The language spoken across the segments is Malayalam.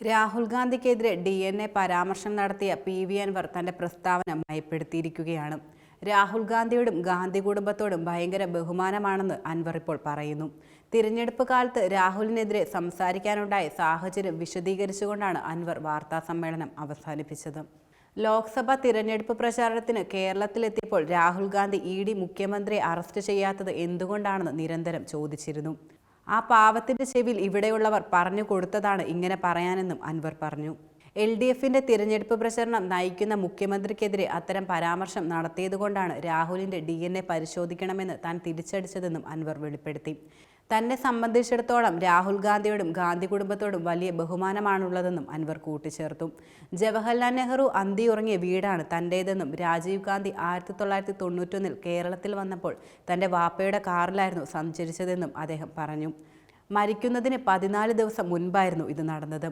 രാഹുൽ ഗാന്ധിക്കെതിരെ ഡി എൻ എ പരാമർശം നടത്തിയ പി വി അൻവർ തന്റെ പ്രസ്താവന മയപ്പെടുത്തിയിരിക്കുകയാണ് രാഹുൽ ഗാന്ധിയോടും ഗാന്ധി കുടുംബത്തോടും ഭയങ്കര ബഹുമാനമാണെന്ന് അൻവർ ഇപ്പോൾ പറയുന്നു. തിരഞ്ഞെടുപ്പ് കാലത്ത് രാഹുലിനെതിരെ സംസാരിക്കാനുണ്ടായ സാഹചര്യം വിശദീകരിച്ചുകൊണ്ടാണ് അൻവർ വാർത്താ സമ്മേളനം അവസാനിപ്പിച്ചത്. ലോക്സഭാ തിരഞ്ഞെടുപ്പ് പ്രചാരണത്തിന് കേരളത്തിലെത്തിയപ്പോൾ രാഹുൽ ഗാന്ധി ഇ ഡി മുഖ്യമന്ത്രിയെ അറസ്റ്റ് ചെയ്യാത്തത് എന്തുകൊണ്ടാണെന്ന് നിരന്തരം ചോദിച്ചിരുന്നു. ആ പാവത്തിന്റെ ചെവിയിൽ ഇവിടെയുള്ളവർ പറഞ്ഞു കൊടുത്തതാണ് ഇങ്ങനെ പറയാനെന്നും അൻവർ പറഞ്ഞു. എൽ ഡി എഫിന്റെ തിരഞ്ഞെടുപ്പ് പ്രചരണം നയിക്കുന്ന മുഖ്യമന്ത്രിക്കെതിരെ അത്തരം പരാമർശം നടത്തിയതുകൊണ്ടാണ് രാഹുലിന്റെ ഡി എൻ എ പരിശോധിക്കണമെന്ന് താൻ തിരിച്ചടിച്ചതെന്നും അൻവർ വെളിപ്പെടുത്തി. തന്നെ സംബന്ധിച്ചിടത്തോളം രാഹുൽ ഗാന്ധിയോടും ഗാന്ധി കുടുംബത്തോടും വലിയ ബഹുമാനമാണുള്ളതെന്നും അൻവർ കൂട്ടിച്ചേർത്തു. ജവഹർലാൽ നെഹ്റു അന്തിയുറങ്ങിയ വീടാണ് തന്റേതെന്നും രാജീവ് ഗാന്ധി ആയിരത്തി തൊള്ളായിരത്തി തൊണ്ണൂറ്റൊന്നിൽ കേരളത്തിൽ വന്നപ്പോൾ തന്റെ വാപ്പയുടെ കാറിലായിരുന്നു സഞ്ചരിച്ചതെന്നും അദ്ദേഹം പറഞ്ഞു. മരിക്കുന്നതിന് പതിനാല് ദിവസം മുൻപായിരുന്നു ഇത് നടന്നത്.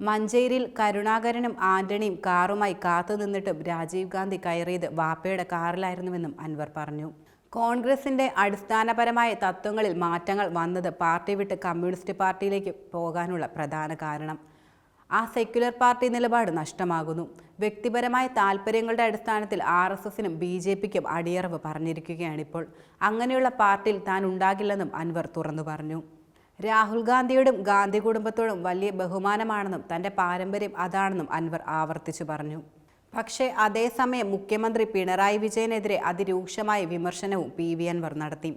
മഞ്ചേരിയിൽ കരുണാകരനും ആന്റണിയും കാറുമായി കാത്തുനിന്നിട്ടും രാജീവ് ഗാന്ധി കയറിയത് വാപ്പയുടെ കാറിലായിരുന്നുവെന്നും അൻവർ പറഞ്ഞു. കോൺഗ്രസിന്റെ അടിസ്ഥാനപരമായ തത്വങ്ങളിൽ മാറ്റങ്ങൾ വന്നത് പാർട്ടി വിട്ട് കമ്മ്യൂണിസ്റ്റ് പാർട്ടിയിലേക്ക് പോകാനുള്ള പ്രധാന കാരണം. ആ സെക്യുലർ പാർട്ടി നിലപാട് നഷ്ടമാകുന്നു. വ്യക്തിപരമായ താല്പര്യങ്ങളുടെ അടിസ്ഥാനത്തിൽ ആർ എസ് എസിനും ബി ജെ പിക്കും അടിയറവ് പറഞ്ഞിരിക്കുകയാണിപ്പോൾ. അങ്ങനെയുള്ള പാർട്ടിയിൽ താൻ ഉണ്ടാകില്ലെന്നും അൻവർ തുറന്നു പറഞ്ഞു. രാഹുൽ ഗാന്ധിയോടും ഗാന്ധി കുടുംബത്തോടും വലിയ ബഹുമാനമാണെന്നും തന്റെ പാരമ്പര്യം അതാണെന്നും അൻവർ ആവർത്തിച്ചു പറഞ്ഞു. പക്ഷേ അതേസമയം മുഖ്യമന്ത്രി പിണറായി വിജയനെതിരെ അതിരൂക്ഷമായ വിമർശനവും പി വി അൻവർ നടത്തി.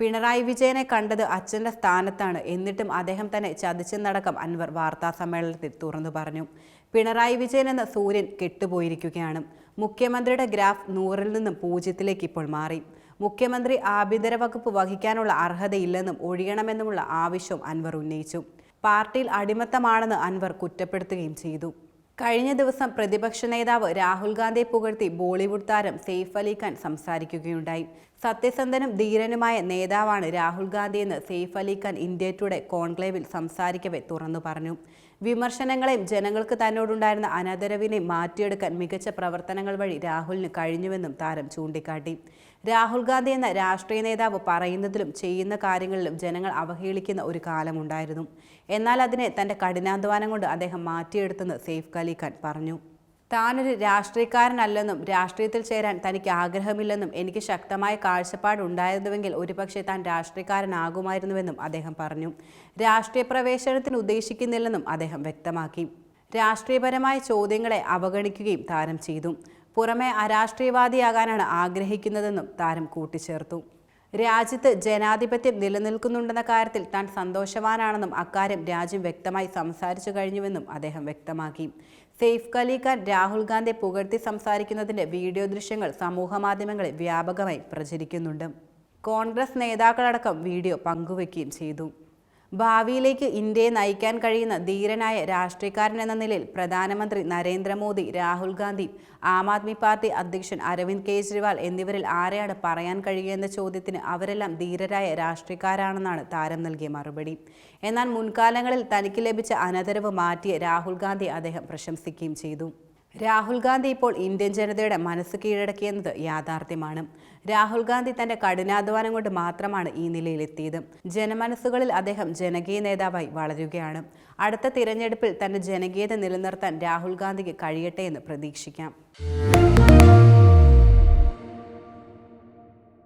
പിണറായി വിജയനെ കണ്ടത് അച്ഛന്റെ സ്ഥാനത്താണ് എന്നിട്ടും അദ്ദേഹം തന്നെ ചതിച്ചെന്നടക്കം അൻവർ വാർത്താസമ്മേളനത്തിൽ തുറന്നു പറഞ്ഞു. പിണറായി വിജയൻ എന്ന സൂര്യൻ കെട്ടുപോയിരിക്കുകയാണ്. മുഖ്യമന്ത്രിയുടെ ഗ്രാഫ് നൂറിൽ നിന്നും പൂജ്യത്തിലേക്ക് ഇപ്പോൾ മാറി. മുഖ്യമന്ത്രി ആഭ്യന്തര വകുപ്പ് വഹിക്കാനുള്ള അർഹതയില്ലെന്നും ഒഴിയണമെന്നുമുള്ള ആവശ്യം അൻവർ ഉന്നയിച്ചു. പാർട്ടിയിൽ അടിമത്തമാണെന്ന് അൻവർ കുറ്റപ്പെടുത്തുകയും ചെയ്തു. കഴിഞ്ഞ ദിവസം പ്രതിപക്ഷ നേതാവ് രാഹുൽ ഗാന്ധിയെ പുകഴ്ത്തി ബോളിവുഡ് താരം സെയ്ഫ് അലിഖാൻ സംസാരിക്കുകയുണ്ടായി. സത്യസന്ധനും ധീരനുമായ നേതാവാണ് രാഹുൽ ഗാന്ധിയെന്ന് സെയ്ഫ് അലിഖാൻ ഇന്ത്യ ടുഡേ കോൺക്ലേവിൽ സംസാരിക്കവെ തുറന്നു പറഞ്ഞു. വിമർശനങ്ങളെയും ജനങ്ങൾക്ക് തന്നോടുണ്ടായിരുന്ന അനാദരവിനെയും മാറ്റിയെടുക്കാൻ മികച്ച പ്രവർത്തനങ്ങൾ വഴി രാഹുലിന് കഴിഞ്ഞുവെന്നും താരം ചൂണ്ടിക്കാട്ടി. രാഹുൽ ഗാന്ധി എന്ന രാഷ്ട്രീയ നേതാവ് പറയുന്നതിലും ചെയ്യുന്ന കാര്യങ്ങളിലും ജനങ്ങൾ അവഹേളിക്കുന്ന ഒരു കാലമുണ്ടായിരുന്നു. എന്നാൽ അതിനെ തന്റെ കഠിനാധ്വാനം കൊണ്ട് അദ്ദേഹം മാറ്റിയെടുത്തെന്ന് സെയ്ഫ് അലി ഖാൻ പറഞ്ഞു. താനൊരു രാഷ്ട്രീയക്കാരനല്ലെന്നും രാഷ്ട്രീയത്തിൽ ചേരാൻ തനിക്ക് ആഗ്രഹമില്ലെന്നും എനിക്ക് ശക്തമായ കാഴ്ചപ്പാടുണ്ടായിരുന്നുവെങ്കിൽ ഒരുപക്ഷെ താൻ രാഷ്ട്രീയക്കാരനാകുമായിരുന്നുവെന്നും അദ്ദേഹം പറഞ്ഞു. രാഷ്ട്രീയ പ്രവേശനത്തിന് ഉദ്ദേശിക്കുന്നില്ലെന്നും അദ്ദേഹം വ്യക്തമാക്കി. രാഷ്ട്രീയപരമായ ചോദ്യങ്ങളെ അവഗണിക്കുകയും താരം ചെയ്തു. പുറമെ അരാഷ്ട്രീയവാദിയാകാനാണ് ആഗ്രഹിക്കുന്നതെന്നും താരം കൂട്ടിച്ചേർത്തു. രാജ്യത്ത് ജനാധിപത്യം നിലനിൽക്കുന്നുണ്ടെന്ന കാര്യത്തിൽ താൻ സന്തോഷവാനാണെന്നും അക്കാര്യം രാജ്യം വ്യക്തമായി സംസാരിച്ചു കഴിഞ്ഞുവെന്നും അദ്ദേഹം വ്യക്തമാക്കി. സെയ്ഫ് അലി ഖാൻ രാഹുൽ ഗാന്ധി പുകഴ്ത്തി സംസാരിക്കുന്നതിന്റെ വീഡിയോ ദൃശ്യങ്ങൾ സമൂഹമാധ്യമങ്ങളിൽ വ്യാപകമായി പ്രചരിക്കുന്നുണ്ട്. കോൺഗ്രസ് നേതാക്കളടക്കം വീഡിയോ പങ്കുവയ്ക്കുകയും ചെയ്തു. ഭാവിയിലേക്ക് ഇന്ത്യയെ നയിക്കാൻ കഴിയുന്ന ധീരനായ രാഷ്ട്രീയക്കാരൻ എന്ന നിലയിൽ പ്രധാനമന്ത്രി നരേന്ദ്രമോദി രാഹുൽ ഗാന്ധി ആം ആദ്മി പാർട്ടി അധ്യക്ഷൻ അരവിന്ദ് കെജ്രിവാൾ എന്നിവരിൽ ആരെയാണ് പറയാൻ കഴിയുക എന്ന ചോദ്യത്തിന് അവരെല്ലാം ധീരരായ രാഷ്ട്രീയക്കാരാണെന്നാണ് താരം നൽകിയ മറുപടി. എന്നാൽ മുൻകാലങ്ങളിൽ തനിക്ക് ലഭിച്ച അനതരവ് മാറ്റിയ രാഹുൽ ഗാന്ധി അദ്ദേഹം പ്രശംസിക്കുകയും ചെയ്തു. രാഹുൽ ഗാന്ധി ഇപ്പോൾ ഇന്ത്യൻ ജനതയുടെ മനസ്സ് കീഴടക്കിയെന്നത് യാഥാർത്ഥ്യമാണ്. രാഹുൽ ഗാന്ധി തന്റെ കഠിനാധ്വാനം കൊണ്ട് മാത്രമാണ് ഈ നിലയിലെത്തിയത്. ജനമനസ്സുകളിൽ അദ്ദേഹം ജനകീയ നേതാവായി വളരുകയാണ്. അടുത്ത തിരഞ്ഞെടുപ്പിൽ തന്റെ ജനകീയത നിലനിർത്താൻ രാഹുൽ ഗാന്ധിക്ക് കഴിയട്ടെ എന്ന് പ്രതീക്ഷിക്കാം.